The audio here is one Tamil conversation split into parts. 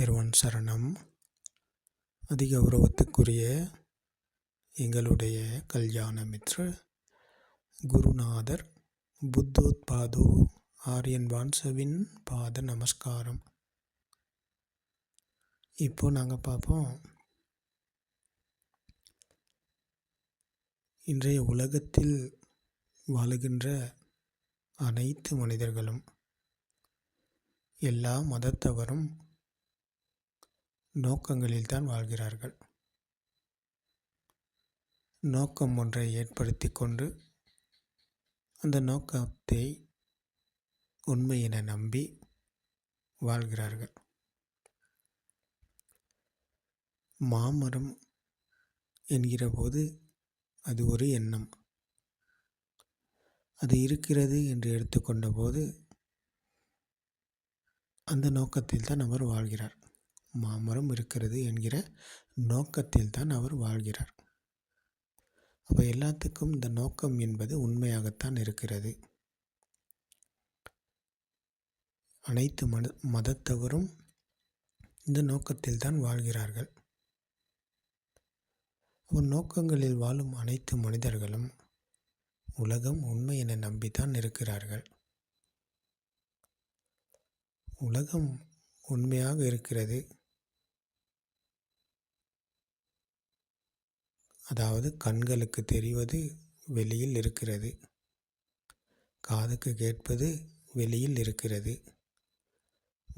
திருவன் சரணம். அதிகௌரவத்துக்குரிய எங்களுடைய கல்யாண மித்ர குருநாதர் புத்தோத்பாது ஆரியன் வான்சவின் பாத நமஸ்காரம். இப்போ நாங்கள் பார்ப்போம் இன்றைய உலகத்தில் வாழுகின்ற அனைத்து மனிதர்களும் எல்லா மதத்தவரும் நோக்கங்களில்தான் வாழ்கிறார்கள். நோக்கம் ஒன்றை ஏற்படுத்தி கொண்டு அந்த நோக்கத்தை உண்மை என நம்பி வாழ்கிறார்கள். மாமரம் என்கிற போது அது ஒரு எண்ணம். அது இருக்கிறது என்று எடுத்துக்கொண்ட போது அந்த நோக்கத்தில் தான் அவர் வாழ்கிறார். மாமரம் இருக்கிறது என்கிற நோக்கத்தில் தான் அவர் வாழ்கிறார். அப்போ எல்லாத்துக்கும் இந்த நோக்கம் என்பது உண்மையாகத்தான் இருக்கிறது. அனைத்து மத மதத்தவரும் இந்த நோக்கத்தில் தான் வாழ்கிறார்கள் நோக்கங்களில் வாழும் அனைத்து மனிதர்களும் உலகம் உண்மை என நம்பித்தான் இருக்கிறார்கள். உலகம் உண்மையாக இருக்கிறது. அதாவது கண்களுக்கு தெரிவது வெளியில் இருக்கிறது. காதுக்கு கேட்பது வெளியில் இருக்கிறது.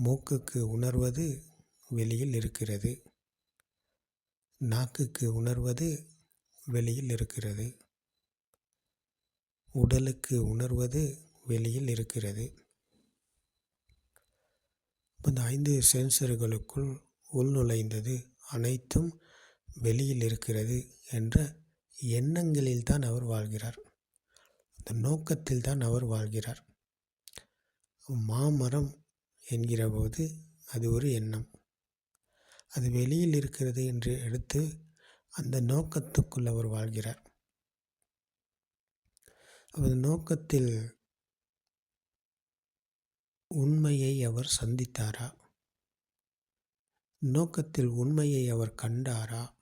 மூக்குக்கு உணர்வது வெளியில் இருக்கிறது. நாக்குக்கு உணர்வது வெளியில் இருக்கிறது. உடலுக்கு உணர்வது வெளியில் இருக்கிறது. இந்த ஐந்து சென்சர்களுக்குள் உள்நுழைந்தது அனைத்தும் வெளியில் இருக்கிறது. என்ற எண்ணங்களில் தான் அவர் வாழ்கிறார். அந்த நோக்கத்தில் தான் அவர் வாழ்கிறார். மாமரம் என்கிற போது அது ஒரு எண்ணம். அது வெளியில் இருக்கிறது என்று எடுத்து அந்த நோக்கத்துக்குள் அவர் வாழ்கிறார். அவர் நோக்கத்தில் உண்மையை அவர் சந்தித்தாரா? நோக்கத்தில் உண்மையை அவர் கண்டாரா?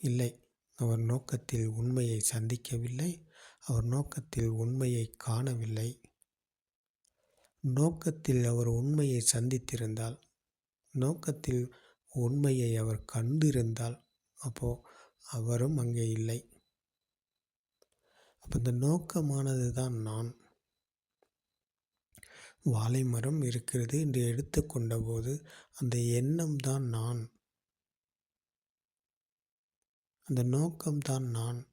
இல்லை. அவர் நோக்கத்தில் உண்மையை சந்திக்கவில்லை. அவர் நோக்கத்தில் உண்மையை காணவில்லை. நோக்கத்தில் அவர் உண்மையை சந்தித்திருந்தால் நோக்கத்தில் உண்மையை அவர் கண்டிருந்தால் அப்போ அவரும் அங்கே இல்லை. அப்போ இந்த நோக்கமானது தான் நான். வாழை மரம் இருக்கிறது என்று எடுத்துக்கொண்ட போது அந்த எண்ணம் தான் நான். அந்த நோக்கம்தான் நான்.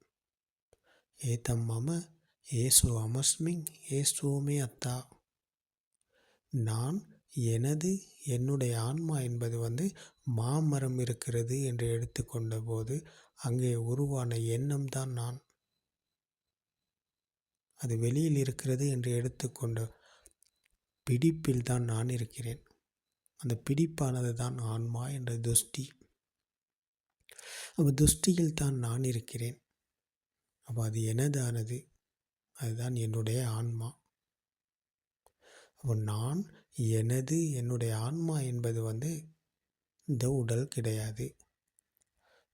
ஏதம் மம ஏசு அமஸ்மிங் ஏசுவோமே அத்தா. நான் எனது என்னுடைய ஆன்மா என்பது வந்து மாமரம் இருக்கிறது என்று எடுத்துக்கொண்ட போது அங்கே உருவான எண்ணம் தான் நான். அது வெளியில் இருக்கிறது என்று எடுத்துக்கொண்ட பிடிப்பில் தான் நான் இருக்கிறேன். அந்த பிடிப்பானது தான் ஆன்மா என்ற துஷ்டி. அப்போ துஷ்டியில் தான் நான் இருக்கிறேன். அப்போ அது எனதானது? அதுதான் என்னுடைய ஆன்மா. அப்போ நான் எனது என்னுடைய ஆன்மா என்பது வந்து இந்த உடல் கிடையாது.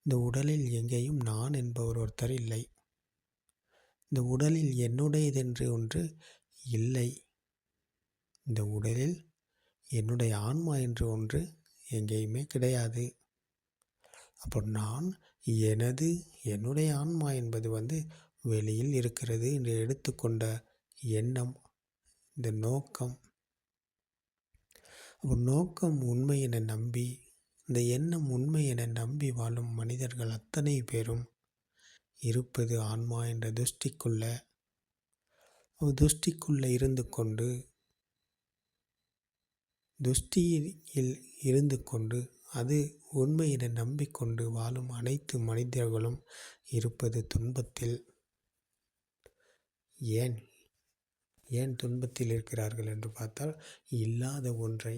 இந்த உடலில் எங்கேயும் நான் என்பவர் ஒருத்தர் இல்லை. இந்த உடலில் என்னுடையதென்று ஒன்று இல்லை. இந்த உடலில் என்னுடைய ஆன்மா என்று ஒன்று எங்கேயுமே கிடையாது. அப்போ நான் எனது என்னுடைய ஆன்மா என்பது வந்து வெளியில் இருக்கிறது என்று எடுத்துக்கொண்ட எண்ணம் இந்த நோக்கம். அப்போ நோக்கம் உண்மை என நம்பி இந்த எண்ணம் உண்மை என நம்பி வாழும் மனிதர்கள் அத்தனை பேரும் இருப்பது ஆன்மா என்ற துஷ்டிக்குள்ள. துஷ்டிக்குள்ளே இருந்து கொண்டு துஷ்டியில் இருந்து கொண்டு அது உண்மை என நம்பிக்கொண்டு வாழும் அனைத்து மனிதர்களும் இருப்பது துன்பத்தில். ஏன்? ஏன் துன்பத்தில் இருக்கிறார்கள் என்று பார்த்தால் இல்லாத ஒன்றை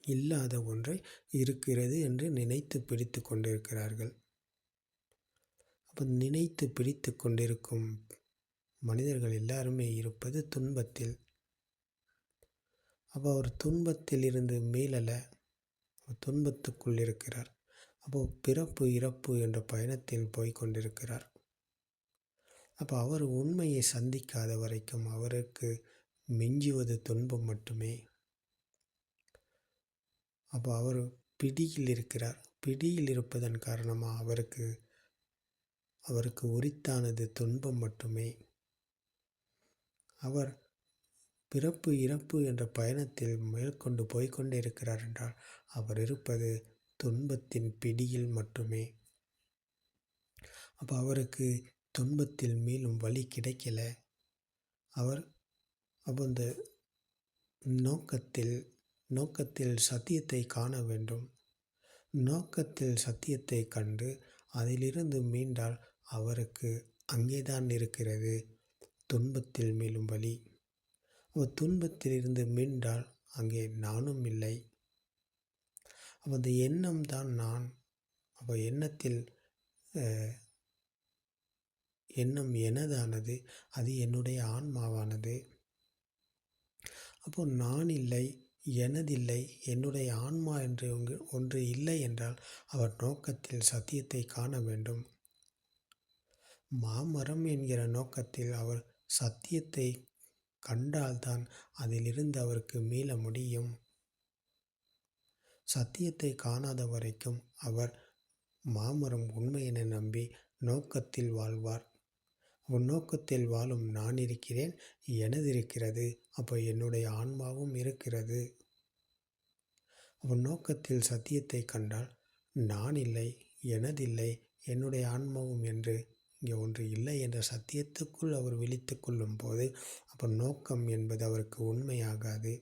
இல்லாத ஒன்றை இருக்கிறது என்று நினைத்து பிடித்து கொண்டிருக்கிறார்கள். அப்போ நினைத்து பிடித்து கொண்டிருக்கும் மனிதர்கள் எல்லாருமே இருப்பது துன்பத்தில். அப்போ அவர் துன்பத்தில் இருந்து மீளல துன்பத்துக்குள் இருக்கிறார். அப்போ பிறப்பு இறப்பு என்ற பயணத்தில் போய்கொண்டிருக்கிறார் அப்போ அவர் உண்மையை சந்திக்காத வரைக்கும் அவருக்கு மிஞ்சுவது துன்பம் மட்டுமே. அப்போ அவர் பிடியில் இருக்கிறார். பிடியில் இருப்பதன் காரணமாக அவருக்கு அவருக்கு உரித்தானது துன்பம் மட்டுமே. அவர் பிறப்பு இறப்பு என்ற பயணத்தில் மேற்கொண்டு போய்கொண்டே இருக்கிறார் என்றால் அவர் இருப்பது துன்பத்தின் பிடியில் மட்டுமே. அப்போ அவருக்கு துன்பத்தில் மீளும் வழி கிடைக்கல. அவர் அப்போ இந்த நோக்கத்தில் நோக்கத்தில் சத்தியத்தை காண வேண்டும். நோக்கத்தில் சத்தியத்தை கண்டு அதிலிருந்து மீண்டால் அவருக்கு அங்கேதான் இருக்கிறது துன்பத்தில் மீளும் வழி. அவள் துன்பத்திலிருந்து மீண்டால் அங்கே நானும் இல்லை. அப்போ அந்த எண்ணம் தான் நான். அவள் எண்ணத்தில் எண்ணம் எனதானது? அது என்னுடைய ஆன்மாவானது. அப்போ நான் இல்லை எனதில்லை என்னுடைய ஆன்மா என்று ஒன்று இல்லை என்றால் அவர் நோக்கத்தில் சத்தியத்தை காண வேண்டும். மாமரம் என்கிற நோக்கத்தில் அவர் சத்தியத்தை கண்டால்தான் அதிலிருந்து அவருக்கு மீள முடியும். சத்தியத்தை காணாத வரைக்கும் அவர் மாமரம் உண்மை என நம்பி நோக்கத்தில் வாழ்வார். உன் நோக்கத்தில் வாழும் நான் இருக்கிறேன் எனது இருக்கிறது அப்போ என்னுடைய ஆன்மாவும் இருக்கிறது. உன் நோக்கத்தில் சத்தியத்தை கண்டால் நான் இல்லை எனதில்லை என்னுடைய ஆன்மாவும் என்று இங்கே ஒன்று இல்லை என்ற சத்தியத்துக்குள் அவர் விழித்து கொள்ளும் போது அப்போ நோக்கம் என்பது அவருக்கு உண்மையாகாது.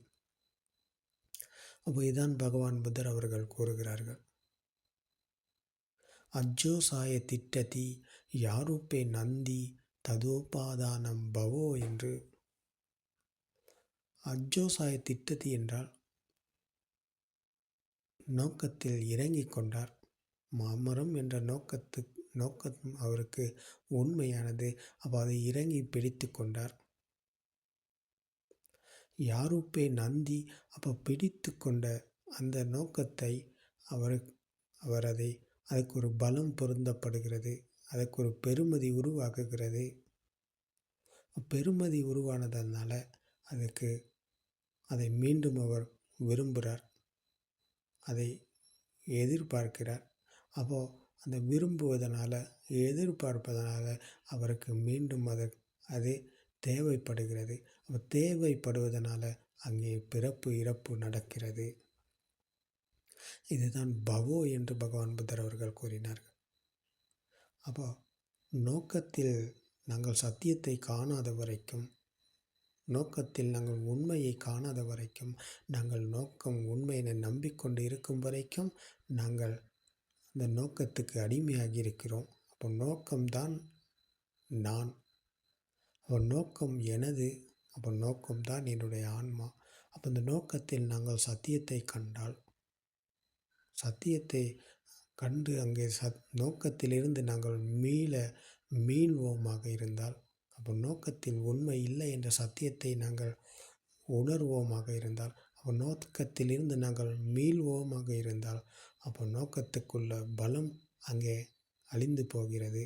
அப்போ இதான் பகவான் புத்தர் அவர்கள் கூறுகிறார்கள். அஜ்ஜோசாய திட்டதி யாருப்பே நந்தி ததோபாதானம் பவோ என்று. அஜ்ஜோசாய திட்டதி என்றால் நோக்கத்தில் இறங்கிக் கொண்டார். மாமரம் என்ற நோக்கத்து நோக்கம் அவருக்கு உண்மையானது. அப்போ அதை இறங்கி பிடித்து கொண்டார். யாருப்பே நந்தி அப்போ பிடித்து கொண்ட அந்த நோக்கத்தை அவர் அவர் அதை அதுக்கு ஒரு பலம் பொருந்தப்படுகிறது. அதுக்கு ஒரு பெருமதி உருவாக்குகிறது. பெருமதி உருவானதனால அதுக்கு அதை மீண்டும் அவர் விரும்புகிறார். அதை எதிர்பார்க்கிறார். அப்போது அந்த விரும்புவதனால் எதிர்பார்ப்பதனால் அவருக்கு மீண்டும் அது அது தேவைப்படுகிறது. அப்போ தேவைப்படுவதனால் அங்கே பிறப்பு இறப்பு நடக்கிறது. இதுதான் பவோ என்று பகவான் புத்தர் அவர்கள் கூறினார்கள். அப்போ நோக்கத்தில் நாங்கள் சத்தியத்தை காணாத வரைக்கும் நோக்கத்தில் நாங்கள் உண்மையை காணாத வரைக்கும் நாங்கள் நோக்கம் உண்மையினை நம்பிக்கொண்டு இருக்கும் வரைக்கும் நாங்கள் அந்த நோக்கத்துக்கு அடிமையாகி இருக்கிறோம் அப்போ நோக்கம்தான் நான். அப்போ நோக்கம் எனது. அப்போ நோக்கம்தான் என்னுடைய ஆன்மா. அப்போ இந்த நோக்கத்தில் நாங்கள் சத்தியத்தை கண்டால் சத்தியத்தை கண்டு அங்கே சத் நோக்கத்திலிருந்து நாங்கள் மீள மீள்வோமாக இருந்தால் அப்போ நோக்கத்தில் உண்மை இல்லை என்ற சத்தியத்தை நாங்கள் உணர்வோமாக இருந்தால் அப்போ நோக்கத்திலிருந்து நாங்கள் மீள்வோமாக இருந்தால் அப்போ நோக்கத்துக்குள்ள பலம் அங்கே அழிந்து போகிறது.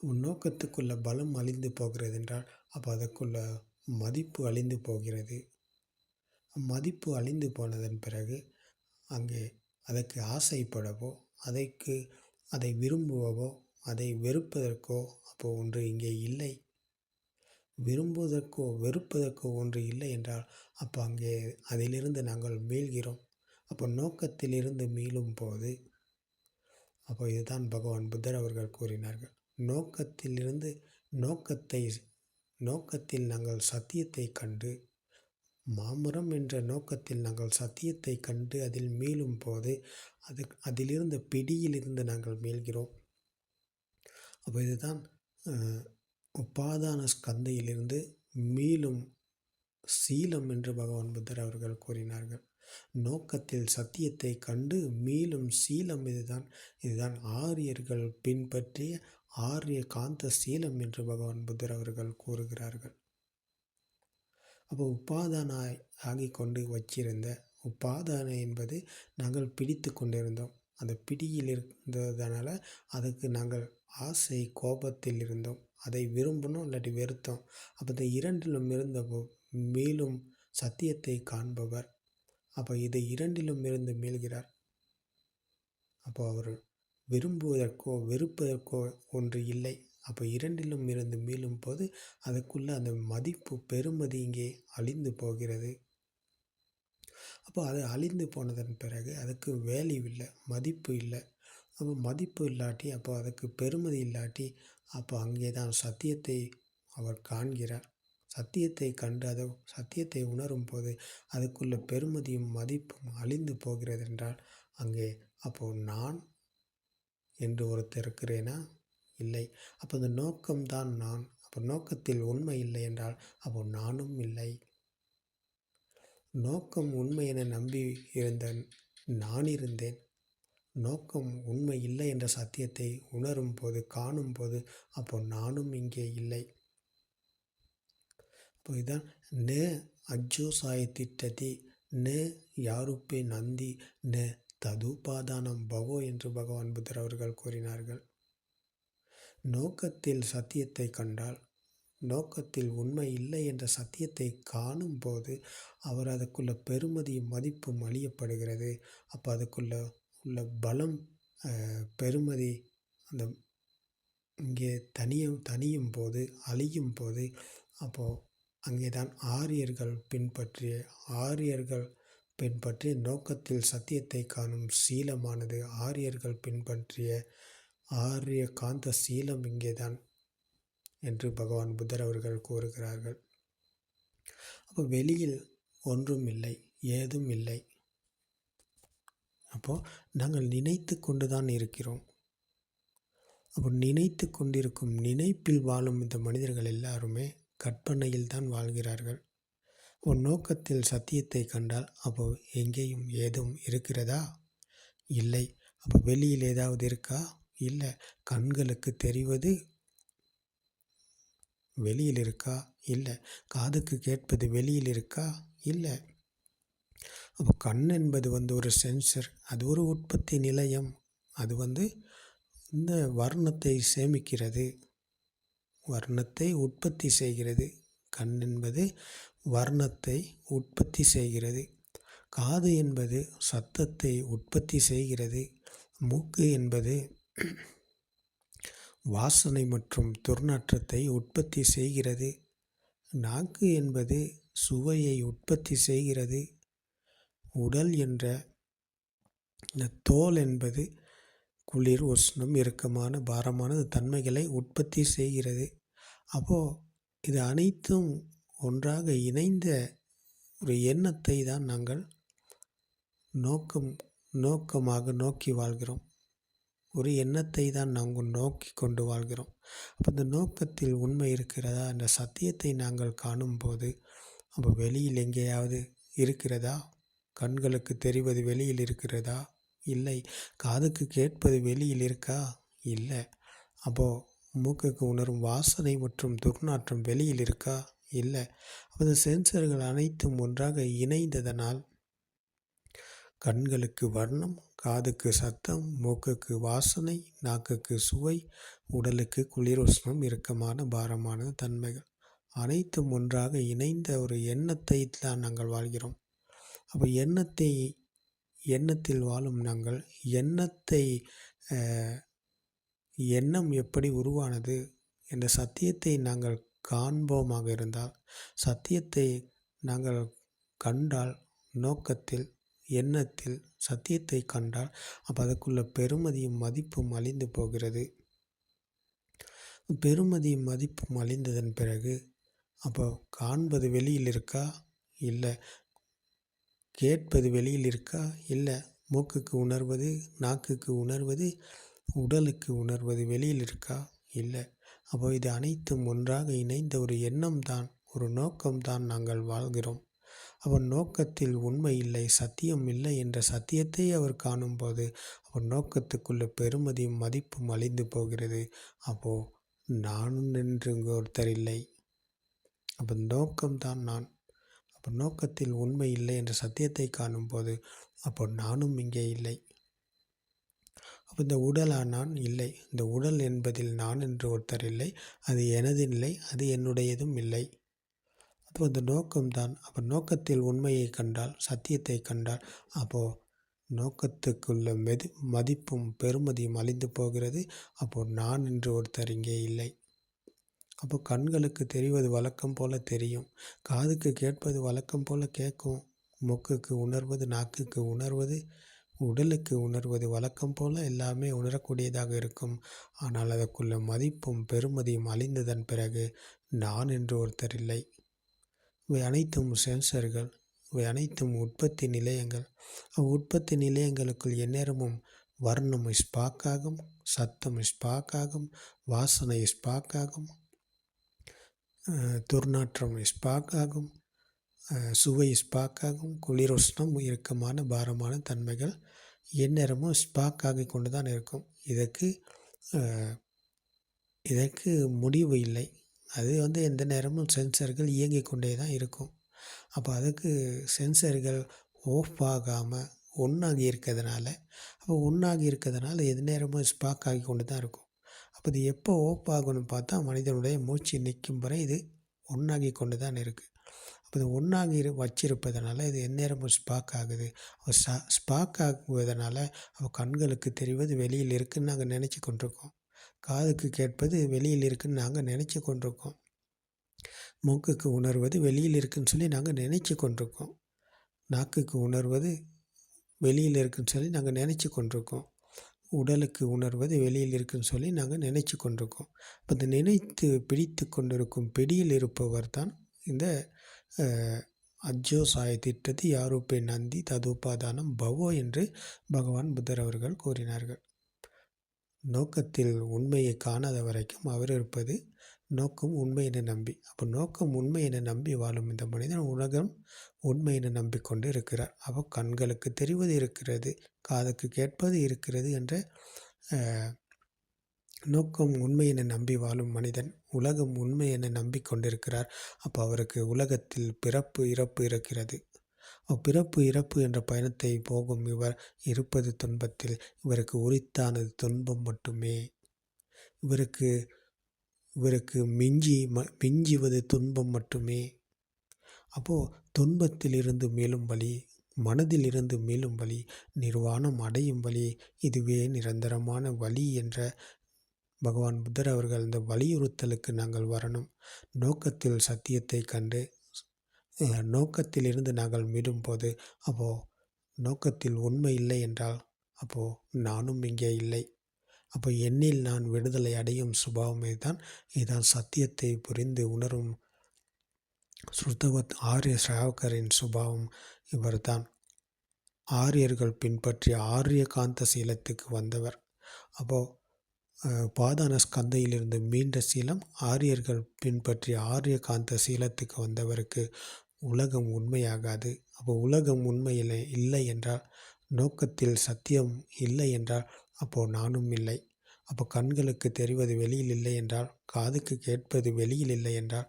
உன் நோக்கத்துக்குள்ள பலம் அழிந்து போகிறது என்றால் அப்போ அதற்குள்ள மதிப்பு அழிந்து போகிறது. மதிப்பு அழிந்து போனதன் பிறகு அங்கே அதற்கு ஆசைப்படவோ அதற்கு அதை விரும்புவவோ அதை வெறுப்பதற்கோ அப்போ ஒன்று இங்கே இல்லை. விரும்புவதற்கோ வெறுப்பதற்கோ ஒன்று இல்லை என்றால் அப்போ அங்கே அதிலிருந்து நாங்கள் மீள்கிறோம். அப்போ நோக்கத்திலிருந்து மீளும் போது அப்போ இதுதான் பகவான் புத்தர் அவர்கள் கூறினார்கள். நோக்கத்திலிருந்து நோக்கத்தை நோக்கத்தில் நாங்கள் சத்தியத்தை கண்டு மாமரம் என்ற நோக்கத்தில் நாங்கள் சத்தியத்தை கண்டு அதில் மீளும் போது அது அதிலிருந்த பிடியிலிருந்து நாங்கள் மீள்கிறோம். அப்போ இதுதான் உபாதான ஸ்கந்தையிலிருந்து மீளும் சீலம் என்று பகவான் புத்தர் அவர்கள் கூறினார்கள். நோக்கத்தில் சத்தியத்தை கண்டு மீளும் சீலம் இதுதான். இதுதான் ஆரியர்கள் பின்பற்றிய ஆரிய காந்த சீலம் என்று பகவான் புத்தர் அவர்கள் கூறுகிறார்கள். அப்போ உபாதானாய் ஆகி கொண்டு வச்சிருந்த உபாதான என்பது நாங்கள் பிடித்து கொண்டிருந்தோம். அந்த பிடியில் இருந்ததுனால அதுக்கு நாங்கள் ஆசை கோபத்தில் இருந்தோம். அதை விரும்பினோம் இல்லாட்டி வெறுத்தோம். அப்போ இந்த இரண்டிலும் இருந்த மீளும் சத்தியத்தை காண்பவர். அப்போ இதை இரண்டிலும் இருந்து மீள்கிறார். அப்போ அவர் விரும்புவதற்கோ வெறுப்பதற்கோ ஒன்று இல்லை. அப்போ இரண்டிலும் இருந்து மீளும் போது அதுக்குள்ளே அந்த மதிப்பு பெருமதி இங்கே அழிந்து போகிறது. அப்போ அது அழிந்து போனதன் பிறகு அதுக்கு வேல்யூ இல்லை மதிப்பு இல்லை. அப்போ மதிப்பு இல்லாட்டி அப்போ அதுக்கு பெருமதி இல்லாட்டி அப்போ அங்கே தான் சத்தியத்தை அவர் காண்கிறார். சத்தியத்தை கண்டு அதை சத்தியத்தை உணரும் போது அதுக்குள்ள பெருமதியும் மதிப்பும் அழிந்து போகிறது என்றால் அங்கே அப்போது நான் என்று ஒருத்தர் இருக்கிறேனா? இல்லை. அப்போ அந்த நோக்கம்தான் நான். அப்போ நோக்கத்தில் உண்மை இல்லை என்றால் அப்போ நானும் இல்லை. நோக்கம் உண்மை என நம்பி இருந்த நான் இருந்தேன். நோக்கம் உண்மை இல்லை என்ற சத்தியத்தை உணரும் போது காணும் போது அப்போ நானும் இங்கே இல்லை. அப்போ இதுதான் நே அஜ்ஜோசாய திட்டதி நே யாருப்பே நந்தி நே ததுபாதானம் பவோ என்று பகவான் புத்தர் அவர்கள் கூறினார்கள். நோக்கத்தில் சத்தியத்தை கண்டால் நோக்கத்தில் உண்மை இல்லை என்ற சத்தியத்தை காணும் போது அவர் அதுக்குள்ள பெருமதியும் மதிப்பும் அழியப்படுகிறது. அப்போ அதுக்குள்ள உள்ள பலம் பெறுமதி அந்த இங்கே தனியும் தனியும் போது அழியும் போது அப்போது அங்கே தான் ஆரியர்கள் பின்பற்றிய ஆரியர்கள் பின்பற்றிய நோக்கத்தில் சத்தியத்தை காணும் சீலமானது. ஆரியர்கள் பின்பற்றிய ஆரிய காந்த சீலம் இங்கே தான் என்று பகவான் புத்தர் அவர்கள் கூறுகிறார்கள். அப்போ வெளியில் ஒன்றும் இல்லை ஏதும் இல்லை. அப்போது நாங்கள் நினைத்து கொண்டு தான் இருக்கிறோம். அப்போ நினைத்து கொண்டிருக்கும் நினைப்பில் வாழும் இந்த மனிதர்கள் எல்லாருமே கற்பனையில் தான் வாழ்கிறார்கள். உன் நோக்கத்தில் சத்தியத்தை கண்டால் அப்போ எங்கேயும் ஏதும் இருக்கிறதா? இல்லை. அப்போ வெளியில் ஏதாவது இருக்கா? இல்லை. கண்களுக்கு தெரிவது வெளியில் இருக்கா? இல்லை. காதுக்கு கேட்பது வெளியில் இருக்கா? இல்லை. அப்போ கண் என்பது வந்து ஒரு சென்சர் அது ஒரு உற்பத்தி நிலையம். அது வந்து இந்த வர்ணத்தை சேமிக்கிறது. வர்ணத்தை உற்பத்தி செய்கிறது. கண் என்பது வர்ணத்தை உற்பத்தி செய்கிறது. காது என்பது சத்தத்தை உற்பத்தி செய்கிறது. மூக்கு என்பது வாசனை மற்றும் துர்நாற்றத்தை உற்பத்தி செய்கிறது. நாக்கு என்பது சுவையை உற்பத்தி செய்கிறது. உடல் என்ற இந்த தோல் என்பது குளிர் உஷ்ணம் இறுக்கமான பாரமான தன்மைகளை உற்பத்தி செய்கிறது. அப்போது இது அனைத்தும் ஒன்றாக இணைந்த ஒரு எண்ணத்தை தான் நாங்கள் நோக்கம் நோக்கமாக நோக்கி வாழ்கிறோம். ஒரு எண்ணத்தை தான் நாங்கள் நோக்கி கொண்டு வாழ்கிறோம். அப்போ இந்த நோக்கத்தில் உண்மை இருக்கிறதா? அந்த சத்தியத்தை நாங்கள் காணும்போது அப்போ வெளியில் எங்கேயாவது இருக்கிறதா? கண்களுக்கு தெரிவது வெளியில் இருக்கிறதா? இல்லை. காதுக்கு கேட்பது வெளியில் இருக்கா? இல்லை. அப்போது மூக்குக்கு உணரும் வாசனை மற்றும் துர்நாற்றம் வெளியில் இருக்கா? இல்லை. அந்த சென்சர்கள் அனைத்தும் ஒன்றாக இணைந்ததனால் கண்களுக்கு வர்ணம் காதுக்கு சத்தம் மூக்குக்கு வாசனை நாக்குக்கு சுவை உடலுக்கு குளிர் உஷ்ணம் இறுக்கமான பாரமான தன்மைகள் அனைத்தும் ஒன்றாக இணைந்த ஒரு எண்ணத்தை தான் நாங்கள் வாழ்கிறோம். அப்போ எண்ணத்தை எண்ணத்தில் வாழும் நாங்கள் எண்ணத்தை எண்ணம் எப்படி உருவானது என்ற சத்தியத்தை நாங்கள் காண்போமாக இருந்தால் சத்தியத்தை நாங்கள் கண்டால் நோக்கத்தில் எண்ணத்தில் சத்தியத்தை கண்டால் அப்போ அதுக்குள்ள பெருமதியும் மதிப்பும் அழிந்து போகிறது. பெருமதியும் மதிப்பும் அழிந்ததன் பிறகு அப்போ காண்பது வெளியில் இருக்கா? இல்லை. கேட்பது வெளியில் இருக்கா? இல்லை மூக்குக்கு உணர்வது நாக்குக்கு உணர்வது உடலுக்கு உணர்வது வெளியில் இருக்கா? இல்லை. அப்போ இது அனைத்தும் ஒன்றாக இணைந்த ஒரு எண்ணம் தான் ஒரு நோக்கம்தான் நாங்கள் வாழ்கிறோம். அவர் நோக்கத்தில் உண்மை இல்லை சத்தியம் இல்லை என்ற சத்தியத்தை அவர் காணும்போது அவர் நோக்கத்துக்குள்ள பெருமதியும் மதிப்பும் அழிந்து போகிறது. அப்போது நானும் நின்று ஒருத்தர் இல்லை. அப்போ நோக்கம்தான் நான். நோக்கத்தில் உண்மை இல்லை என்ற சத்தியத்தை காணும்போது அப்போ நானும் இங்கே இல்லை. அப்போ இந்த உடலா நான் இல்லை. இந்த உடல் என்பதில் நான் என்று ஒருத்தர் இல்லை. அது எனது இல்லை அது என்னுடையதும் இல்லை. அப்போ இந்த நோக்கம்தான் அப்போ நோக்கத்தில் உண்மையை கண்டால் சத்தியத்தை கண்டால் அப்போது நோக்கத்துக்குள்ள மெது மதிப்பும் பெருமதியும் அழிந்து போகிறது. அப்போது நான் என்று ஒருத்தர் இங்கே இல்லை. அப்போ கண்களுக்கு தெரிவது வழக்கம் போல் தெரியும். காதுக்கு கேட்பது வழக்கம் போல் கேட்கும். மூக்குக்கு உணர்வது நாக்குக்கு உணர்வது உடலுக்கு உணர்வது வழக்கம் போல் எல்லாமே உணரக்கூடியதாக இருக்கும். ஆனால் அதற்குள்ள மதிப்பும் பெருமதியும் அழிந்ததன் பிறகு நான் என்று ஒருத்தர் இல்லை. இவை அனைத்தும் சென்சர்கள் இவை அனைத்தும் உற்பத்தி நிலையங்கள். உற்பத்தி நிலையங்களுக்குள் எந்நேரமும் வர்ணம் ஸ்பாக்காகும் சத்தம் ஸ்பாக்காகும் வாசனை ஸ்பாக்காகும் துர்நாற்றம் ஸ்பாக்காகும் சுவை ஸ்பாக்காகும் குளிரோஷ்ணம் இறுக்கமான பாரமான தன்மைகள் எந்நேரமும் ஸ்பாக் ஆகி கொண்டு தான் இருக்கும். இதற்கு இதற்கு முடிவு இல்லை. அது வந்து எந்த நேரமும் சென்சர்கள் இயங்கிக் கொண்டே தான் இருக்கும். அப்போ அதுக்கு சென்சர்கள் ஓஃப் ஆகாமல் ஒன்றாகி இருக்கிறதுனால அப்போ ஒன்றாகி இருக்கிறதுனால எந்த நேரமும் ஸ்பாக் ஆகி கொண்டு தான் இருக்கும். அப்போ இது எப்போ ஓப் ஆகணும்னு பார்த்தா மனிதனுடைய மூச்சு நிற்கும் வரை இது ஒன்றாகி கொண்டு தான் இருக்குது அப்போ இது ஒன்றாகி இரு வச்சிருப்பதனால இது எந்நேரமும் ஸ்பாக் ஆகுது. ஸ்டா ஸ்பாக் ஆகுவதனால அவள் கண்களுக்கு தெரிவது வெளியில் இருக்குதுன்னு நாங்கள் நினச்சி கொண்டிருக்கோம். காதுக்கு கேட்பது வெளியில் இருக்குதுன்னு நாங்கள் நினச்சி கொண்டிருக்கோம். மூக்குக்கு உணர்வது வெளியில் இருக்குதுன்னு சொல்லி நாங்கள் நினச்சி கொண்டிருக்கோம். நாக்குக்கு உணர்வது வெளியில் இருக்குதுன்னு சொல்லி நாங்கள் நினச்சி கொண்டிருக்கோம். உடலுக்கு உணர்வது வெளியில் இருக்குதுன்னு சொல்லி நாங்கள் நினச்சி கொண்டிருக்கோம். இப்போ இந்த நினைத்து பிடித்து கொண்டிருக்கும் பிடியில் இருப்பவர் தான் இந்த அஜ்ஜோ சாய திட்டத்து யாரூப்பே நந்தி ததுபாதானம் பவோ என்று பகவான் புத்தர் அவர்கள் கூறினார்கள். நோக்கத்தில் உண்மையை காணாத வரைக்கும் அவர் இருப்பது நோக்கம் உண்மை என நம்பி. அப்போ நோக்கம் உண்மை என நம்பி வாழும் இந்த மனிதன் உலகம் உண்மை என நம்பிக்கொண்டு இருக்கிறார். அப்போ கண்களுக்கு தெரிவது இருக்கிறது காதுக்கு கேட்பது இருக்கிறது என்ற நோக்கம் உண்மை என நம்பி வாழும் மனிதன் உலகம் உண்மை என நம்பிக்கொண்டிருக்கிறார். அப்போ அவருக்கு உலகத்தில் பிறப்பு இறப்பு இருக்கிறது. பிறப்பு இறப்பு என்ற பயணத்தை போகும் இவர் இருப்பது துன்பத்தில். இவருக்கு உரித்தானது துன்பம் மட்டுமே. இவருக்கு இவருக்கு மிஞ்சி ம மிஞ்சுவது துன்பம் மட்டுமே. அப்போது துன்பத்திலிருந்து மேலும் வழி மனதில் இருந்து மேலும் வழி நிர்வாணம் அடையும் வழி இதுவே நிரந்தரமான வழி என்ற பகவான் புத்தர் அவர்கள் இந்த வலியுறுத்தலுக்கு நாங்கள் வரணும். நோக்கத்தில் சத்தியத்தை கண்டு நோக்கத்திலிருந்து நாங்கள் மீடும்போது அப்போது நோக்கத்தில் உண்மை இல்லை என்றால் அப்போது நானும் இங்கே இல்லை. அப்போ என்னில் நான் விடுதலை அடையும் சுபாவமே தான் இதுதான் சத்தியத்தை புரிந்து உணரும். சுத்தவத் ஆரிய ஸ்ராவகரின் சுபாவம் இவர்தான். ஆரியர்கள் பின்பற்றிய ஆரிய காந்த சீலத்துக்கு வந்தவர். அப்போது பாதான ஸ்கந்தையிலிருந்து மீண்ட சீலம் ஆரியர்கள் பின்பற்றிய ஆரிய காந்த சீலத்துக்கு வந்தவருக்கு உலகம் உண்மையாகாது. அப்போ உலகம் உண்மையில் இல்லை என்றால் நோக்கத்தில் சத்தியம் இல்லை என்றால் அப்போது நானும் இல்லை. அப்போ கண்களுக்கு தெரிவது வெளியில் இல்லை என்றால் காதுக்கு கேட்பது வெளியில் இல்லை என்றால்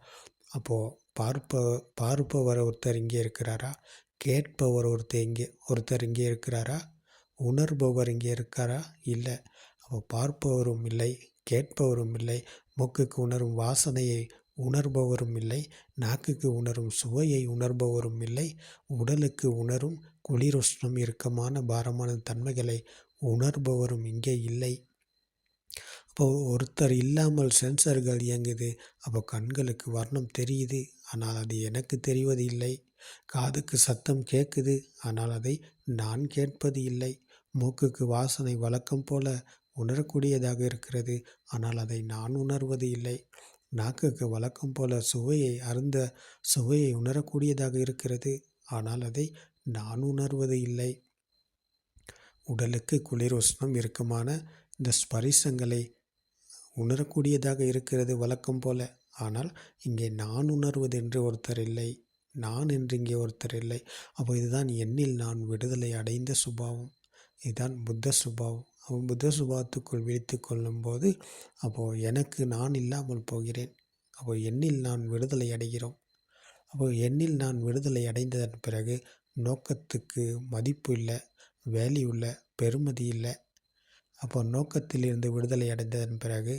அப்போது பார்ப்ப பார்ப்பவர் ஒருத்தர் இங்கே இருக்கிறாரா? கேட்பவர் ஒருத்தர் இங்கே ஒருத்தர் இங்கே இருக்கிறாரா? உணர்பவர் இங்கே இருக்காரா? இல்லை. அப்போ பார்ப்பவரும் இல்லை கேட்பவரும் இல்லை மூக்குக்கு உணரும் வாசனையை உணர்பவரும் இல்லை நாக்குக்கு உணரும் சுவையை உணர்பவரும் இல்லை உடலுக்கு உணரும் குளிருஷ்ணம் இறுக்கமான பாரமான தன்மைகளை உணர்பவரும் இங்கே இல்லை. அப்போ ஒருத்தர் இல்லாமல் சென்சர்கள் இயங்குது. அப்போ கண்களுக்கு வர்ணம் தெரியுது. ஆனால் அது எனக்கு தெரிவது இல்லை. காதுக்கு சத்தம் கேட்குது ஆனால் அதை நான் கேட்பது இல்லை. மூக்குக்கு வாசனை வழக்கம் போல உணரக்கூடியதாக இருக்கிறது. ஆனால் அதை நான் உணர்வது இல்லை. நாக்குக்கு வழக்கம் போல சுவையை அருந்த சுவையை உணரக்கூடியதாக இருக்கிறது. ஆனால் அதை நான் உணர்வது இல்லை. உடலுக்கு குளிர் உஷ்ணம் இருக்குமான இந்த ஸ்பரிசங்களை உணரக்கூடியதாக இருக்கிறது வழக்கம் போல. ஆனால் இங்கே நான் உணர்வது என்று ஒருத்தர் இல்லை. நான் என்று இங்கே ஒருத்தர் இல்லை. அப்போ இதுதான் என்னில் நான் விடுதலை அடைந்த சுபாவம். இதுதான் புத்த சுபாவம். அவன் புத்த சுபாவத்துக்குள் விழித்து கொள்ளும்போது அப்போது எனக்கு நான் இல்லாமல் போகிறேன். அப்போ என்னில் நான் விடுதலை அடைகிறோம். அப்போ என்னில் நான் விடுதலை அடைந்ததன் பிறகு நோக்கத்துக்கு மதிப்பு இல்லை. வேல்யூ இல்லை பெருமதி இல்லை. அப்போ நோக்கத்திலிருந்து விடுதலை அடைந்ததன் பிறகு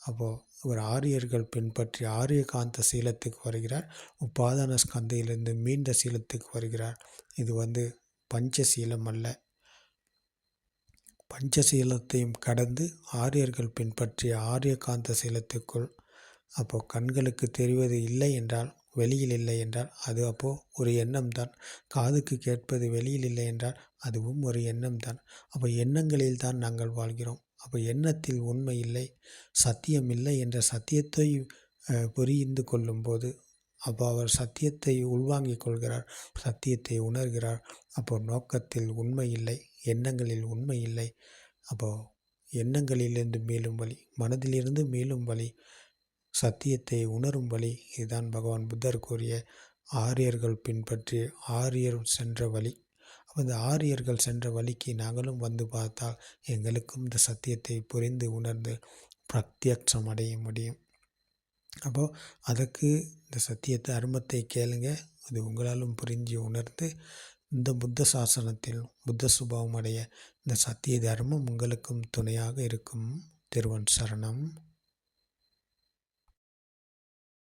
அப்போது ஒரு ஆரியர்கள் பின்பற்றி ஆரிய காந்த சீலத்துக்கு வருகிறார். உபாதான ஸ்கந்தையிலிருந்து மீண்ட சீலத்துக்கு வருகிறார். இது வந்து பஞ்சசீலம் அல்ல. பஞ்சசீலத்தையும் கடந்து ஆரியர்கள் பின்பற்றிய ஆரிய காந்த சீலத்துக்குள் அப்போ கண்களுக்கு தெரிவது இல்லை என்றால் வெளியில் இல்லை என்றால் அது அப்போது ஒரு எண்ணம்தான். காதுக்கு கேட்பது வெளியில் இல்லை என்றால் அதுவும் ஒரு எண்ணம் தான் அப்போ எண்ணங்களில் தான் நாங்கள் வாழ்கிறோம். அப்போ எண்ணத்தில் உண்மை இல்லை சத்தியம் இல்லை என்ற சத்தியத்தை புரிந்து கொள்ளும்போது அப்போ அவர் சத்தியத்தை உள்வாங்கிக் கொள்கிறார் சத்தியத்தை உணர்கிறார். அப்போ நோக்கத்தில் உண்மை இல்லை எண்ணங்களில் உண்மை இல்லை. அப்போ எண்ணங்களிலிருந்து மேலும் வழி மனதிலிருந்து மேலும் வழி சத்தியத்தை உணரும் வழி இதுதான் பகவான் புத்தர் கூறிய ஆரியர்கள் பின்பற்றி ஆரியர் சென்ற வழி. இந்த ஆரியர்கள் சென்ற வழிக்கு நாங்களும் வந்து பார்த்தால் எங்களுக்கும் இந்த சத்தியத்தை புரிந்து உணர்ந்து பிரத்யட்சம் அடைய முடியும். அப்போது அதுக்கு இந்த சத்தியத்தை அருமத்தை கேளுங்க. அது உங்களாலும் புரிஞ்சு உணர்ந்து இந்த புத்த சாசனத்தில் புத்த சுபாவம் அடைய இந்த சத்திய தர்மம் உங்களுக்கும் துணையாக இருக்கும். திருவன் சரணம்.